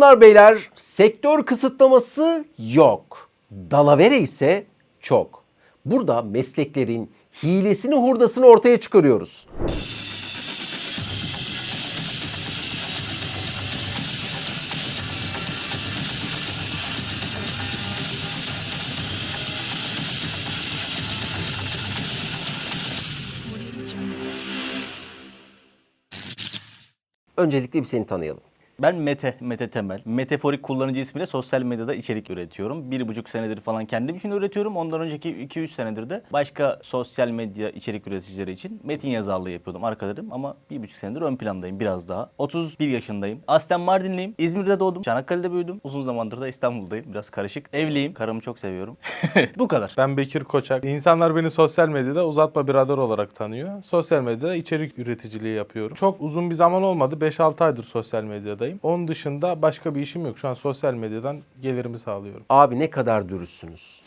Hanımlar beyler sektör kısıtlaması yok. Dalavere ise çok. Burada mesleklerin hilesini hurdasını ortaya çıkarıyoruz. Öncelikle bir seni tanıyalım. Ben Mete, Mete Temel. Metaforik kullanıcı ismiyle sosyal medyada içerik üretiyorum. Bir buçuk senedir falan kendim için üretiyorum. Ondan önceki 2-3 senedir de başka sosyal medya içerik üreticileri için metin yazarlığı yapıyordum arkadaşım. Ama bir buçuk senedir ön plandayım biraz daha. 31 yaşındayım. Aslen Mardinliyim. İzmir'de doğdum. Çanakkale'de büyüdüm. Uzun zamandır da İstanbul'dayım. Biraz karışık. Evliyim. Karımı çok seviyorum. Bu kadar. Ben Bekir Koçak. İnsanlar beni sosyal medyada uzatma birader olarak tanıyor. Sosyal medyada içerik üreticiliği yapıyorum. Çok uzun bir zaman olmadı. 5-6 aydır sosyal medyadayım. Onun dışında başka bir işim yok. Şu an sosyal medyadan gelirimi sağlıyorum. Abi ne kadar dürüstsünüz.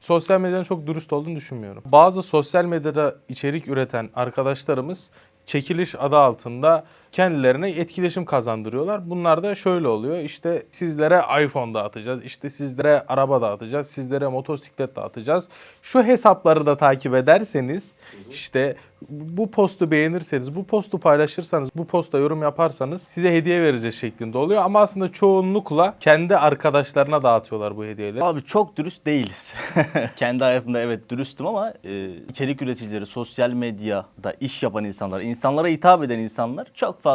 Sosyal medyanın çok dürüst olduğunu düşünmüyorum. Bazı sosyal medyada içerik üreten arkadaşlarımız çekiliş adı altında kendilerine etkileşim kazandırıyorlar. Bunlar da şöyle oluyor. İşte sizlere iPhone dağıtacağız. işte sizlere araba dağıtacağız. Sizlere motosiklet dağıtacağız. Şu hesapları da takip ederseniz işte bu postu beğenirseniz, bu postu paylaşırsanız, bu posta yorum yaparsanız size hediye vereceğiz şeklinde oluyor. Ama aslında çoğunlukla kendi arkadaşlarına dağıtıyorlar bu hediyeleri. Abi çok dürüst değiliz. Kendi hayatımda evet dürüstüm ama e, içerik üreticileri, sosyal medyada iş yapan insanlar, insanlara hitap eden insanlar çok fazla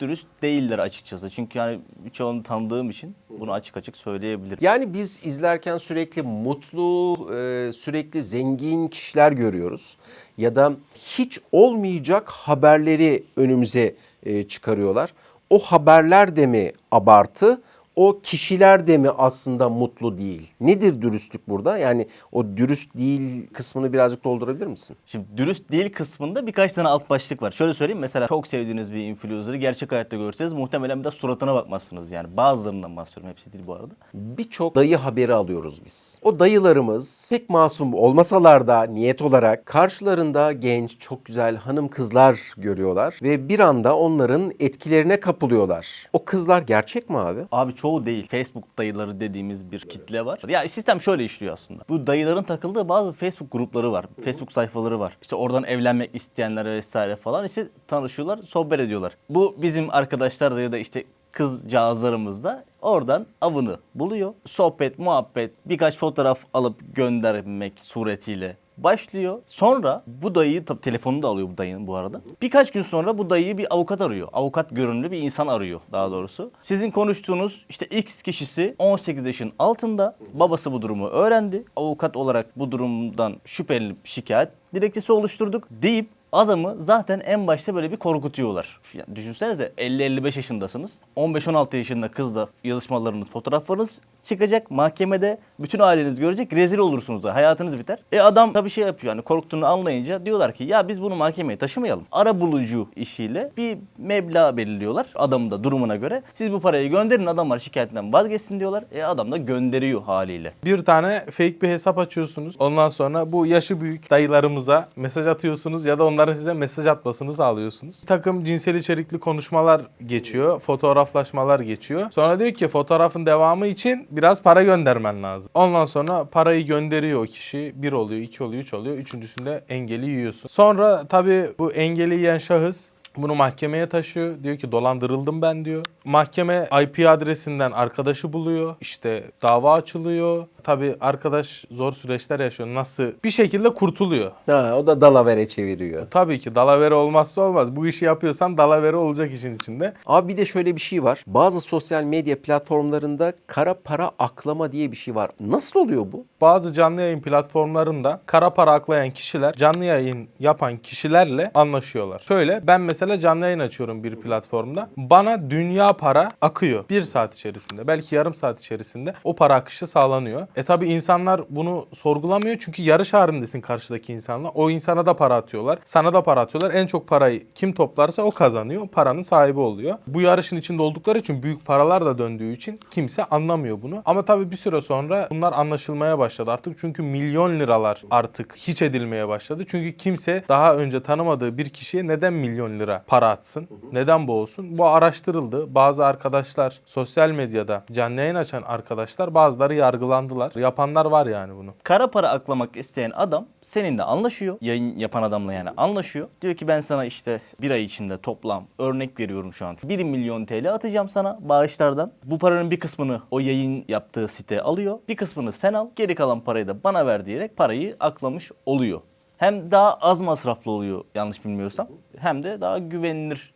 dürüst değiller açıkçası. Çünkü yani birçoğunu tanıdığım için bunu açık açık söyleyebilirim. Yani biz izlerken sürekli mutlu, e, sürekli zengin kişiler görüyoruz. Ya da hiç olmayacak haberleri önümüze e, çıkarıyorlar. O haberler de mi abartı? O kişiler de mi aslında mutlu değil? Nedir dürüstlük burada? Yani o dürüst değil kısmını birazcık doldurabilir misin? Şimdi dürüst değil kısmında birkaç tane alt başlık var. Şöyle söyleyeyim mesela çok sevdiğiniz bir influencer'ı gerçek hayatta görseniz muhtemelen bir de suratına bakmazsınız yani. Bazılarından bahsediyorum hepsi değil bu arada. birçok dayı haberi alıyoruz biz. O dayılarımız pek masum olmasalar da niyet olarak karşılarında genç, çok güzel hanım kızlar görüyorlar ve bir anda onların etkilerine kapılıyorlar. O kızlar gerçek mi abi? Abi çoğu değil. Facebook dayıları dediğimiz bir kitle var. Ya sistem şöyle işliyor aslında. Bu dayıların takıldığı bazı Facebook grupları var. Facebook sayfaları var. İşte oradan evlenmek isteyenler vesaire falan işte tanışıyorlar, sohbet ediyorlar. Bu bizim arkadaşlar da ya da işte kızcağızlarımız da oradan avını buluyor. Sohbet, muhabbet, birkaç fotoğraf alıp göndermek suretiyle başlıyor. Sonra bu dayıyı tabii telefonunu da alıyor bu dayının bu arada. Birkaç gün sonra bu dayıyı bir avukat arıyor. Avukat görünümlü bir insan arıyor daha doğrusu. Sizin konuştuğunuz işte X kişisi 18 yaşın altında. Babası bu durumu öğrendi. Avukat olarak bu durumdan şüphelenip şikayet dilekçesi oluşturduk deyip adamı zaten en başta böyle bir korkutuyorlar. Yani düşünsenize 50-55 yaşındasınız. 15-16 yaşında kızla yazışmalarınız, fotoğraflarınız çıkacak mahkemede. Bütün aileniz görecek. Rezil olursunuz. Hayatınız biter. E adam tabii şey yapıyor. Hani korktuğunu anlayınca diyorlar ki ya biz bunu mahkemeye taşımayalım. Ara bulucu işiyle bir meblağ belirliyorlar. Adamın da durumuna göre. Siz bu parayı gönderin adamlar şikayetinden vazgeçsin diyorlar. E adam da gönderiyor haliyle. Bir tane fake bir hesap açıyorsunuz. Ondan sonra bu yaşı büyük dayılarımıza mesaj atıyorsunuz ya da onların size mesaj atmasını sağlıyorsunuz. Bir takım cinsel içerikli konuşmalar geçiyor, fotoğraflaşmalar geçiyor. Sonra diyor ki fotoğrafın devamı için biraz para göndermen lazım. Ondan sonra parayı gönderiyor o kişi. Bir oluyor, iki oluyor, üç oluyor. Üçüncüsünde engeli yiyorsun. Sonra tabii bu engeli yiyen şahıs bunu mahkemeye taşıyor. Diyor ki dolandırıldım ben diyor. Mahkeme IP adresinden arkadaşı buluyor. İşte dava açılıyor. Tabii arkadaş zor süreçler yaşıyor. Nasıl? Bir şekilde kurtuluyor. Ha, o da dalavere çeviriyor. Tabii ki dalavere olmazsa olmaz. Bu işi yapıyorsan dalavere olacak işin içinde. Abi bir de şöyle bir şey var. Bazı sosyal medya platformlarında kara para aklama diye bir şey var. Nasıl oluyor bu? Bazı canlı yayın platformlarında kara para aklayan kişiler canlı yayın yapan kişilerle anlaşıyorlar. Şöyle ben mesela canlı yayın açıyorum bir platformda. Bana dünya para akıyor. Bir saat içerisinde belki yarım saat içerisinde o para akışı sağlanıyor. E tabi insanlar bunu sorgulamıyor çünkü yarış halindesin karşıdaki insanla. O insana da para atıyorlar. Sana da para atıyorlar. En çok parayı kim toplarsa o kazanıyor. Paranın sahibi oluyor. Bu yarışın içinde oldukları için büyük paralar da döndüğü için kimse anlamıyor bunu. Ama tabii bir süre sonra bunlar anlaşılmaya başladı artık. Çünkü milyon liralar artık hiç edilmeye başladı. Çünkü kimse daha önce tanımadığı bir kişiye neden milyon lira para atsın? Neden bu olsun? Bu araştırıldı. Bazı bazı arkadaşlar sosyal medyada canlı yayın açan arkadaşlar bazıları yargılandılar. Yapanlar var yani bunu. Kara para aklamak isteyen adam seninle anlaşıyor. Yayın yapan adamla yani anlaşıyor. Diyor ki ben sana işte bir ay içinde toplam örnek veriyorum şu an. 1 milyon TL atacağım sana bağışlardan. Bu paranın bir kısmını o yayın yaptığı site alıyor. Bir kısmını sen al. Geri kalan parayı da bana ver diyerek parayı aklamış oluyor. Hem daha az masraflı oluyor yanlış bilmiyorsam. Hem de daha güvenilir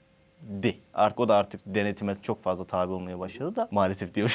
di. Artık o da artık denetime çok fazla tabi olmaya başladı da maalesef diyorum.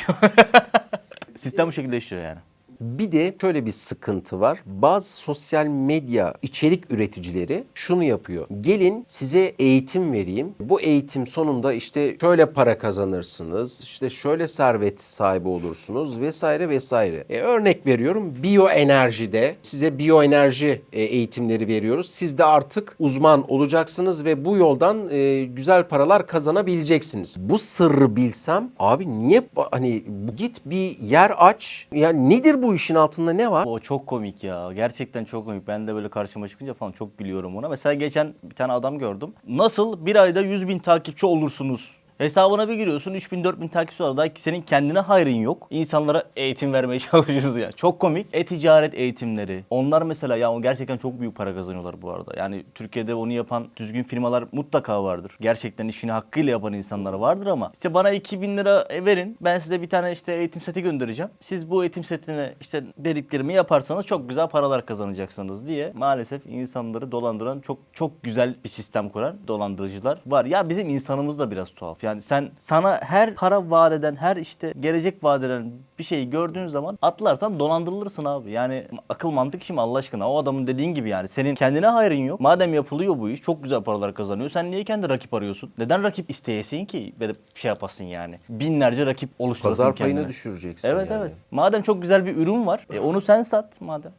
Sistem bu şekilde işliyor yani. Bir de şöyle bir sıkıntı var. Bazı sosyal medya içerik üreticileri şunu yapıyor. Gelin size eğitim vereyim. Bu eğitim sonunda işte şöyle para kazanırsınız. işte şöyle servet sahibi olursunuz vesaire vesaire. E, örnek veriyorum biyoenerjide size biyoenerji e, eğitimleri veriyoruz. Siz de artık uzman olacaksınız ve bu yoldan e, güzel paralar kazanabileceksiniz. Bu sırrı bilsem abi niye hani git bir yer aç. Yani nedir bu işin altında ne var? O çok komik ya. Gerçekten çok komik. Ben de böyle karşıma çıkınca falan çok gülüyorum ona. Mesela geçen bir tane adam gördüm. Nasıl bir ayda 100 bin takipçi olursunuz? Hesabına bir giriyorsun 3000 4000 takipçi var. Daha senin kendine hayrın yok. İnsanlara eğitim vermeye çalışıyoruz ya. Çok komik. E-ticaret eğitimleri. Onlar mesela ya gerçekten çok büyük para kazanıyorlar bu arada. Yani Türkiye'de onu yapan düzgün firmalar mutlaka vardır. Gerçekten işini hakkıyla yapan insanlar vardır ama işte bana 2000 lira verin. Ben size bir tane işte eğitim seti göndereceğim. Siz bu eğitim setine işte dediklerimi yaparsanız çok güzel paralar kazanacaksınız diye maalesef insanları dolandıran çok çok güzel bir sistem kuran dolandırıcılar var. Ya bizim insanımız da biraz tuhaf. Yani sen sana her para vaat eden, her işte gelecek vaat eden bir şeyi gördüğün zaman atlarsan dolandırılırsın abi. Yani akıl mantık işi mi Allah aşkına? O adamın dediğin gibi yani. Senin kendine hayrın yok. Madem yapılıyor bu iş, çok güzel paralar kazanıyor. Sen niye kendi rakip arıyorsun? Neden rakip isteyesin ki? Böyle şey yapasın yani. Binlerce rakip oluşturasın Pazar payını kendine. düşüreceksin Evet yani. evet. Madem çok güzel bir ürün var, e onu sen sat madem.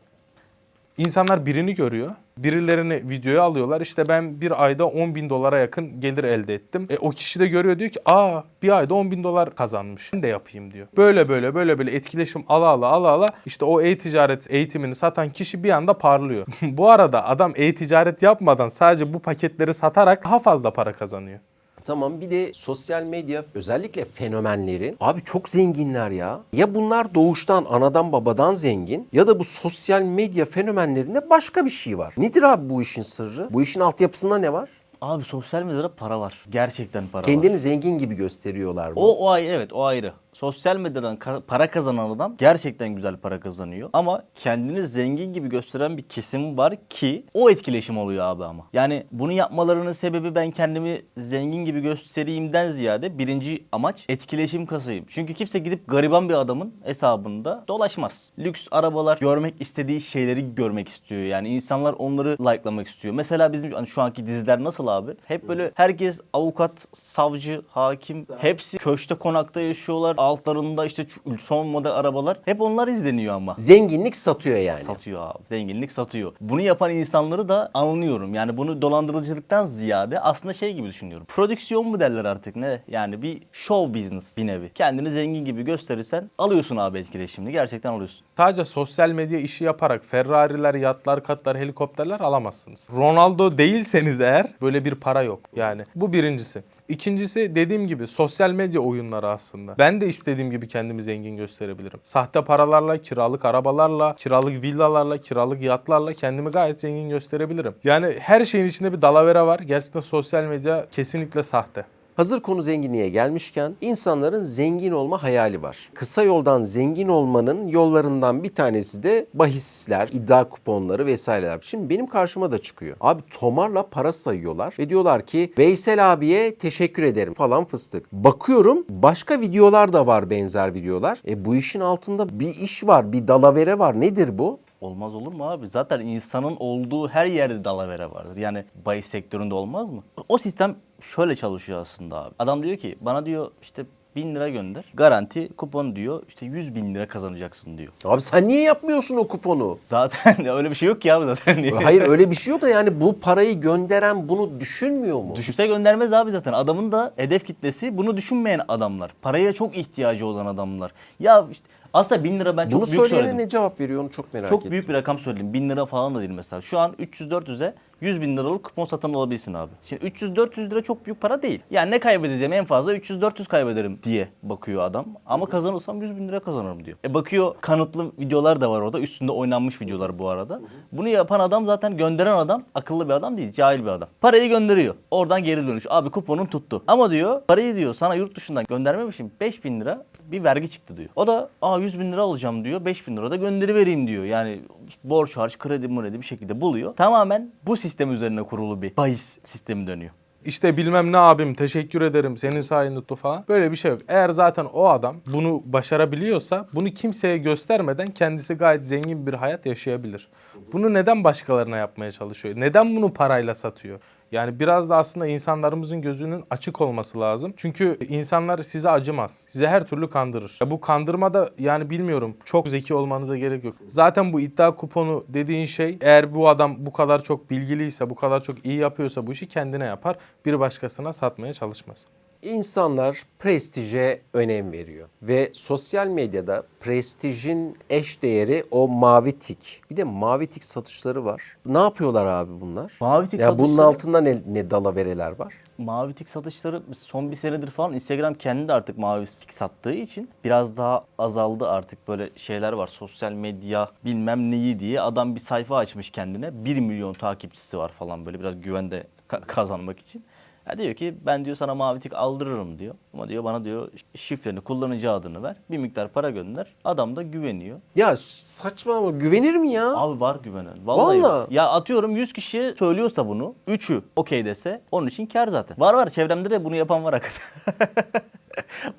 İnsanlar birini görüyor. Birilerini videoya alıyorlar. İşte ben bir ayda 10 bin dolara yakın gelir elde ettim. E, o kişi de görüyor diyor ki aa bir ayda 10 bin dolar kazanmış. Ben de yapayım diyor. Böyle böyle böyle böyle etkileşim ala ala ala ala işte o e-ticaret eğitimini satan kişi bir anda parlıyor. bu arada adam e-ticaret yapmadan sadece bu paketleri satarak daha fazla para kazanıyor. Tamam bir de sosyal medya özellikle fenomenlerin abi çok zenginler ya. Ya bunlar doğuştan anadan babadan zengin ya da bu sosyal medya fenomenlerinde başka bir şey var. Nedir abi bu işin sırrı? Bu işin altyapısında ne var? Abi sosyal medyada para var. Gerçekten para var. Kendini zengin gibi gösteriyorlar mı? O, o ayrı evet o ayrı. Sosyal medyadan para kazanan adam gerçekten güzel para kazanıyor. Ama kendini zengin gibi gösteren bir kesim var ki o etkileşim oluyor abi ama. Yani bunu yapmalarının sebebi ben kendimi zengin gibi göstereyimden ziyade birinci amaç etkileşim kasayım. Çünkü kimse gidip gariban bir adamın hesabında dolaşmaz. Lüks arabalar görmek istediği şeyleri görmek istiyor. Yani insanlar onları likelamak istiyor. Mesela bizim hani şu anki diziler nasıl abi? Hep böyle herkes avukat, savcı, hakim hepsi köşte konakta yaşıyorlar. Altlarında işte son model arabalar. Hep onlar izleniyor ama. Zenginlik satıyor yani. Satıyor abi. Zenginlik satıyor. Bunu yapan insanları da anlıyorum. Yani bunu dolandırıcılıktan ziyade aslında şey gibi düşünüyorum. Prodüksiyon mu derler artık ne? Yani bir show business bir nevi. Kendini zengin gibi gösterirsen alıyorsun abi etkileşimini. Gerçekten alıyorsun. Sadece sosyal medya işi yaparak Ferrari'ler, yatlar, katlar, helikopterler alamazsınız. Ronaldo değilseniz eğer böyle bir para yok. Yani bu birincisi. İkincisi dediğim gibi sosyal medya oyunları aslında. Ben de istediğim gibi kendimi zengin gösterebilirim. Sahte paralarla, kiralık arabalarla, kiralık villalarla, kiralık yatlarla kendimi gayet zengin gösterebilirim. Yani her şeyin içinde bir dalavere var. Gerçekten sosyal medya kesinlikle sahte. Hazır konu zenginliğe gelmişken insanların zengin olma hayali var. Kısa yoldan zengin olmanın yollarından bir tanesi de bahisler, iddia kuponları vesaireler. Şimdi benim karşıma da çıkıyor. Abi tomarla para sayıyorlar ve diyorlar ki Veysel abiye teşekkür ederim falan fıstık. Bakıyorum başka videolar da var benzer videolar. E bu işin altında bir iş var, bir dalavere var. Nedir bu? Olmaz olur mu abi? Zaten insanın olduğu her yerde dalavere vardır. Yani bahis sektöründe olmaz mı? O sistem şöyle çalışıyor aslında abi. Adam diyor ki bana diyor işte bin lira gönder. Garanti kupon diyor işte 100 bin lira kazanacaksın diyor. Abi sen niye yapmıyorsun o kuponu? Zaten öyle bir şey yok ki abi zaten. Hayır öyle bir şey yok da yani bu parayı gönderen bunu düşünmüyor mu? Düşünse göndermez abi zaten. Adamın da hedef kitlesi bunu düşünmeyen adamlar. Paraya çok ihtiyacı olan adamlar. Ya işte Aslında 1000 lira ben çok Bunu büyük söyleyene söyledim. ne cevap veriyor onu çok merak Çok ettim. büyük bir rakam söyledim. 1000 lira falan da değil mesela. Şu an 300-400'e 100 bin liralık kupon satın alabilirsin abi. Şimdi 300-400 lira çok büyük para değil. Yani ne kaybedeceğim en fazla 300-400 kaybederim diye bakıyor adam. Ama kazanırsam 100 bin lira kazanırım diyor. E bakıyor kanıtlı videolar da var orada. Üstünde oynanmış videolar bu arada. Bunu yapan adam zaten gönderen adam akıllı bir adam değil. Cahil bir adam. Parayı gönderiyor. Oradan geri dönüş. Abi kuponun tuttu. Ama diyor parayı diyor sana yurt dışından göndermemişim 5 bin lira bir vergi çıktı diyor. O da aa 100 bin lira alacağım diyor. 5 bin lira da gönderi vereyim diyor. Yani borç harç kredi mredi bir şekilde buluyor. Tamamen bu sistem üzerine kurulu bir bahis sistemi dönüyor. İşte bilmem ne abim teşekkür ederim senin sayende falan. Böyle bir şey yok. Eğer zaten o adam bunu başarabiliyorsa bunu kimseye göstermeden kendisi gayet zengin bir hayat yaşayabilir. Bunu neden başkalarına yapmaya çalışıyor? Neden bunu parayla satıyor? Yani biraz da aslında insanlarımızın gözünün açık olması lazım. Çünkü insanlar size acımaz. Size her türlü kandırır. Ya bu kandırma da yani bilmiyorum çok zeki olmanıza gerek yok. Zaten bu iddia kuponu dediğin şey eğer bu adam bu kadar çok bilgiliyse, bu kadar çok iyi yapıyorsa bu işi kendine yapar. Bir başkasına satmaya çalışmaz. İnsanlar prestije önem veriyor ve sosyal medyada prestijin eş değeri o mavi tik. Bir de mavi tik satışları var. Ne yapıyorlar abi bunlar? Mavi tik ya bunun satışları- altında ne, ne dalavereler var? Mavi tik satışları son bir senedir falan Instagram kendi de artık mavi tik sattığı için biraz daha azaldı artık böyle şeyler var. Sosyal medya bilmem neyi diye adam bir sayfa açmış kendine. 1 milyon takipçisi var falan böyle biraz güvende ka- kazanmak için. Ya diyor ki ben diyor sana mavi tik aldırırım diyor. Ama diyor bana diyor şifreni kullanıcı adını ver. Bir miktar para gönder. Adam da güveniyor. Ya saçma ama güvenir mi ya? Abi var güvenen. Vallahi. Vallahi. var. Ya atıyorum 100 kişi söylüyorsa bunu, 3'ü okey dese onun için kar zaten. Var var çevremde de bunu yapan var hakikaten.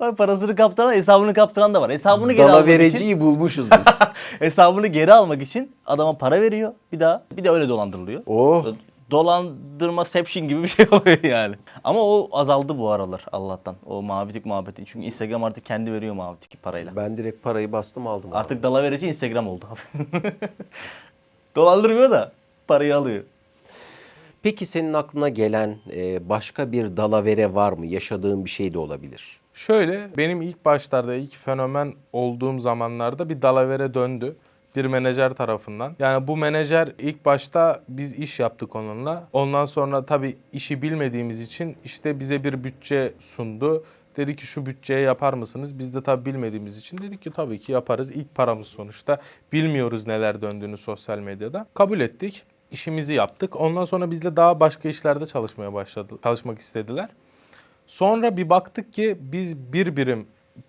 var parasını kaptıran, hesabını kaptıran da var. Hesabını geri almak için, Dalavereciyi bulmuşuz biz. hesabını geri almak için adama para veriyor. Bir daha bir de öyle dolandırılıyor. oh. Dolandırma seption gibi bir şey oluyor yani. Ama o azaldı bu aralar Allah'tan. O mavi tik muhabbeti. Çünkü Instagram artık kendi veriyor mavi tiki parayla. Ben direkt parayı bastım aldım. abi. Artık dalaverici Instagram oldu abi. Dolandırmıyor da parayı alıyor. Peki senin aklına gelen e, başka bir dalavere var mı? Yaşadığın bir şey de olabilir. Şöyle benim ilk başlarda ilk fenomen olduğum zamanlarda bir dalavere döndü bir menajer tarafından. Yani bu menajer ilk başta biz iş yaptık onunla. Ondan sonra tabii işi bilmediğimiz için işte bize bir bütçe sundu. Dedi ki şu bütçeye yapar mısınız? Biz de tabii bilmediğimiz için dedik ki tabii ki yaparız. İlk paramız sonuçta. Bilmiyoruz neler döndüğünü sosyal medyada. Kabul ettik. İşimizi yaptık. Ondan sonra bizle daha başka işlerde çalışmaya başladı. Çalışmak istediler. Sonra bir baktık ki biz bir birim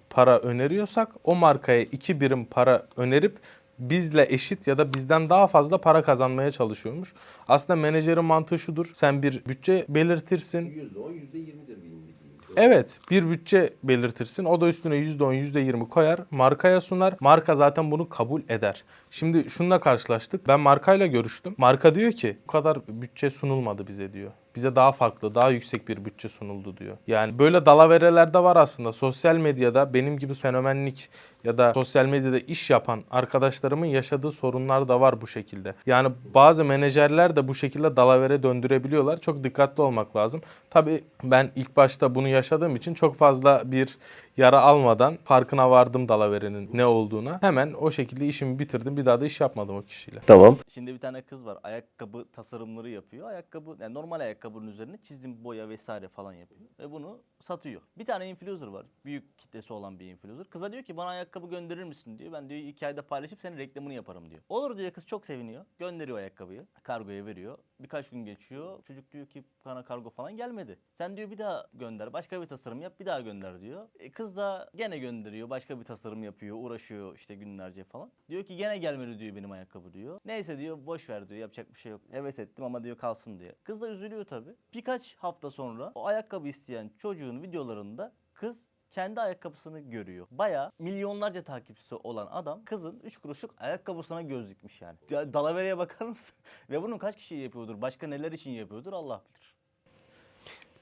para öneriyorsak o markaya iki birim para önerip bizle eşit ya da bizden daha fazla para kazanmaya çalışıyormuş. Aslında menajerin mantığı şudur. Sen bir bütçe belirtirsin. %10, %20'dir benim bildiğim. Evet bir bütçe belirtirsin. O da üstüne %10, %20 koyar. Markaya sunar. Marka zaten bunu kabul eder. Şimdi şununla karşılaştık. Ben markayla görüştüm. Marka diyor ki bu kadar bütçe sunulmadı bize diyor. Bize daha farklı, daha yüksek bir bütçe sunuldu diyor. Yani böyle dalavereler de var aslında. Sosyal medyada benim gibi fenomenlik ya da sosyal medyada iş yapan arkadaşlarımın yaşadığı sorunlar da var bu şekilde. Yani bazı menajerler de bu şekilde dalavere döndürebiliyorlar. Çok dikkatli olmak lazım. Tabii ben ilk başta bunu yaşadığım için çok fazla bir yara almadan farkına vardım dalaverenin ne olduğuna. Hemen o şekilde işimi bitirdim. Bir daha da iş yapmadım o kişiyle. Tamam. Şimdi bir tane kız var. Ayakkabı tasarımları yapıyor. Ayakkabı yani normal ayakkabının üzerine çizim, boya vesaire falan yapıyor ve bunu satıyor. Bir tane influencer var. Büyük kitlesi olan bir influencer. Kıza diyor ki bana ayakkabı gönderir misin diyor. Ben diyor iki ayda paylaşıp senin reklamını yaparım diyor. Olur diyor kız çok seviniyor. Gönderiyor ayakkabıyı. Kargoya veriyor. Birkaç gün geçiyor. Çocuk diyor ki bana kargo falan gelmedi. Sen diyor bir daha gönder. Başka bir tasarım yap bir daha gönder diyor. E, kız da gene gönderiyor. Başka bir tasarım yapıyor. Uğraşıyor işte günlerce falan. Diyor ki gene gelmedi diyor benim ayakkabı diyor. Neyse diyor boş ver diyor. Yapacak bir şey yok. Heves ettim ama diyor kalsın diyor. Kız da üzülüyor tabii. Birkaç hafta sonra o ayakkabı isteyen çocuğun videolarında kız kendi ayakkabısını görüyor. Baya milyonlarca takipçisi olan adam kızın 3 kuruşluk ayakkabısına göz dikmiş yani. Ya, Dalavereye bakar mısın? Ve bunu kaç kişi yapıyordur? Başka neler için yapıyordur Allah bilir.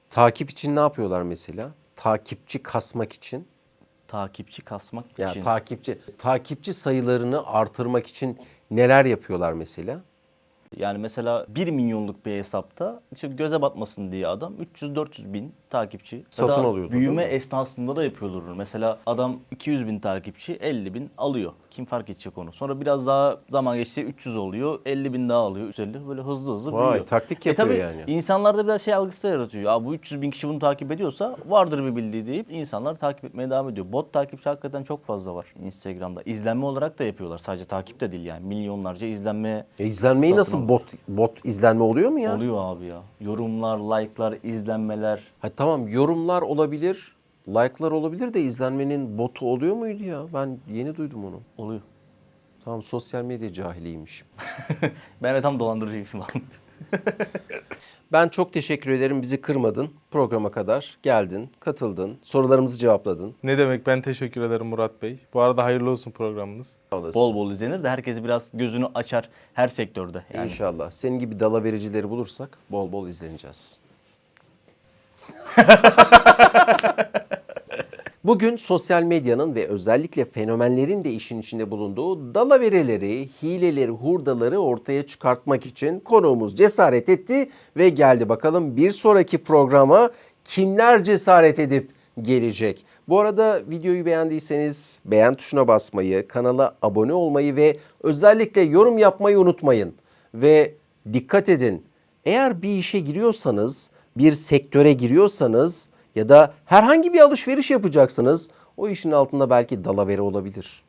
Takip için ne yapıyorlar mesela? Takipçi kasmak için. Takipçi kasmak Ya için. takipçi takipçi sayılarını artırmak için neler yapıyorlar mesela? Yani mesela 1 milyonluk bir hesapta işte göze batmasın diye adam 300-400 bin takipçi. Satın da alıyordu, Büyüme esnasında da yapıyorlar. onu. Mesela adam 200 bin takipçi 50 bin alıyor. Kim fark edecek onu? Sonra biraz daha zaman geçti 300 oluyor 50 bin daha alıyor 350 böyle hızlı hızlı Vay, büyüyor. taktik yapıyor tabii yani. İnsanlarda biraz şey algısı yaratıyor. Ya bu 300 bin kişi bunu takip ediyorsa vardır bir bildiği deyip insanlar takip etmeye devam ediyor. Bot takipçi hakikaten çok fazla var Instagram'da. İzlenme olarak da yapıyorlar. Sadece takip de değil yani. Milyonlarca izlenme. E, izlenmeyi satın nasıl bot bot izlenme oluyor mu ya? Oluyor abi ya. Yorumlar, like'lar, izlenmeler. Ha, tamam yorumlar olabilir, like'lar olabilir de izlenmenin botu oluyor muydu ya? Ben yeni duydum onu. Oluyor. Tamam sosyal medya cahiliymiş. Ben de tam dolandırıcıyım şu an. Ben çok teşekkür ederim bizi kırmadın. Programa kadar geldin, katıldın, sorularımızı cevapladın. Ne demek ben teşekkür ederim Murat Bey. Bu arada hayırlı olsun programınız. Olasın. bol bol izlenir de herkes biraz gözünü açar her sektörde. Yani İnşallah. Senin gibi dala vericileri bulursak bol bol izleneceğiz. Bugün sosyal medyanın ve özellikle fenomenlerin de işin içinde bulunduğu dalavereleri, hileleri, hurdaları ortaya çıkartmak için konuğumuz cesaret etti ve geldi. Bakalım bir sonraki programa kimler cesaret edip gelecek? Bu arada videoyu beğendiyseniz beğen tuşuna basmayı, kanala abone olmayı ve özellikle yorum yapmayı unutmayın. Ve dikkat edin. Eğer bir işe giriyorsanız, bir sektöre giriyorsanız ya da herhangi bir alışveriş yapacaksınız o işin altında belki dalavere olabilir.